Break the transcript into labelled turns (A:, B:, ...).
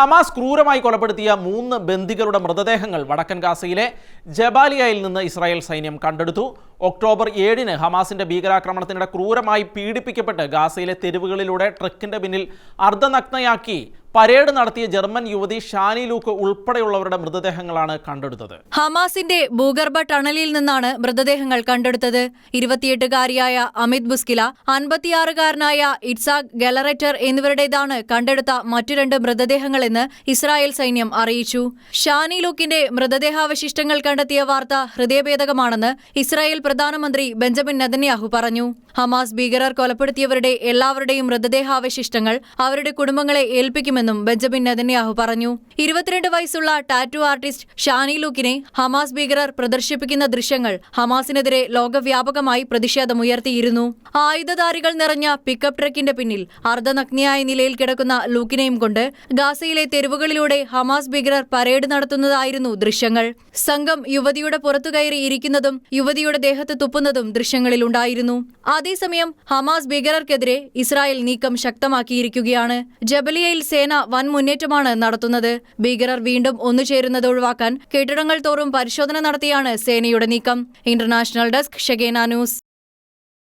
A: Hamas ക്രൂരമായി കൊലപ്പെടുത്തിയ മൂന്ന് ബന്ദികളുടെ മൃതദേഹങ്ങൾ വടക്കൻ ഗാസയിലെ ജബാലിയയിൽ നിന്ന് ഇസ്രായേൽ സൈന്യം കണ്ടെടുത്തു. ഒക്ടോബർ ഏഴിന് ഹമാസിന്റെ ഭീകരാക്രമണത്തിനിടെ ക്രൂരമായി പീഡിപ്പിക്കപ്പെട്ട് ഗാസയിലെ തെരുവുകളിലൂടെ ട്രക്കിന്റെ പിന്നിൽ അർദ്ധനഗ്നയാക്കി പരേഡ് നടത്തിയ ജർമ്മൻ യുവതി ഷാനി ലൂക്ക് ഉൾപ്പെടെയുള്ളവരുടെ മൃതദേഹങ്ങളാണ് കണ്ടെടുത്തത്.
B: ഹമാസിന്റെ ഭൂഗർഭ ടണലിൽ നിന്നാണ് മൃതദേഹങ്ങൾ കണ്ടെടുത്തത്. ഇരുപത്തിയെട്ടുകാരിയായ അമിത് ബുസ്കില അൻപത്തിയാറുകാരനായ ഇറ്റ്സാഖ് ഗലററ്റർ എന്നിവരുടേതാണ് കണ്ടെടുത്ത മറ്റു രണ്ട് മൃതദേഹങ്ങളെന്ന് ഇസ്രായേൽ സൈന്യം അറിയിച്ചു. ഷാനി ലൂക്കിന്റെ മൃതദേഹാവശിഷ്ടങ്ങൾ കണ്ടെത്തിയ വാർത്ത ഹൃദയഭേദകമാണെന്ന് ഇസ്രായേൽ പ്രധാനമന്ത്രി ബെഞ്ചമിൻ നെതന്യാഹു പറഞ്ഞു. ഹമാസ് ഭീകരർ കൊലപ്പെടുത്തിയവരുടെ എല്ലാവരുടെയും മൃതദേഹാവശിഷ്ടങ്ങൾ അവരുടെ കുടുംബങ്ങളെ ഏൽപ്പിക്കുമെന്നും ബെഞ്ചമിൻ നെതന്യാഹു പറഞ്ഞു. ഇരുപത്തിരണ്ട് വയസ്സുള്ള ടാറ്റു ആർട്ടിസ്റ്റ് ഷാനി ലൂക്കിനെ ഹമാസ് ഭീകരർ പ്രദർശിപ്പിക്കുന്ന ദൃശ്യങ്ങൾ ഹമാസിനെതിരെ ലോകവ്യാപകമായി പ്രതിഷേധമുയർത്തിയിരുന്നു. ആയുധധാരികൾ നിറഞ്ഞ പിക്കപ്പ് ട്രക്കിന്റെ പിന്നിൽ അർദ്ധനഗ്നിയായ നിലയിൽ കിടക്കുന്ന ലൂക്കിനെയും കൊണ്ട് ഗാസയിലെ തെരുവുകളിലൂടെ ഹമാസ് ഭീകരർ പരേഡ് നടത്തുന്നതായിരുന്നു ദൃശ്യങ്ങൾ. സംഘം യുവതിയുടെ പുറത്തു കയറി ഇരിക്കുന്നതും യുവതിയുടെ ദേഹത്ത് തുപ്പുന്നതും ദൃശ്യങ്ങളിലുണ്ടായിരുന്നു അതേസമയം ഹമാസ് ഭീകരർക്കെതിരെ ഇസ്രായേൽ നീക്കം ശക്തമാക്കിയിരിക്കുകയാണ്. ജബലിയയിൽ സേന വൻ മുന്നേറ്റമാണ് നടത്തുന്നത്. ഭീകരർ വീണ്ടും ഒന്നുചേരുന്നത് ഒഴിവാക്കാൻ കെട്ടിടങ്ങൾ തോറും പരിശോധന നടത്തിയാണ് സേനയുടെ നീക്കം. ഇന്റർനാഷണൽ ഡെസ്ക് ഷെഗേന ന്യൂസ്.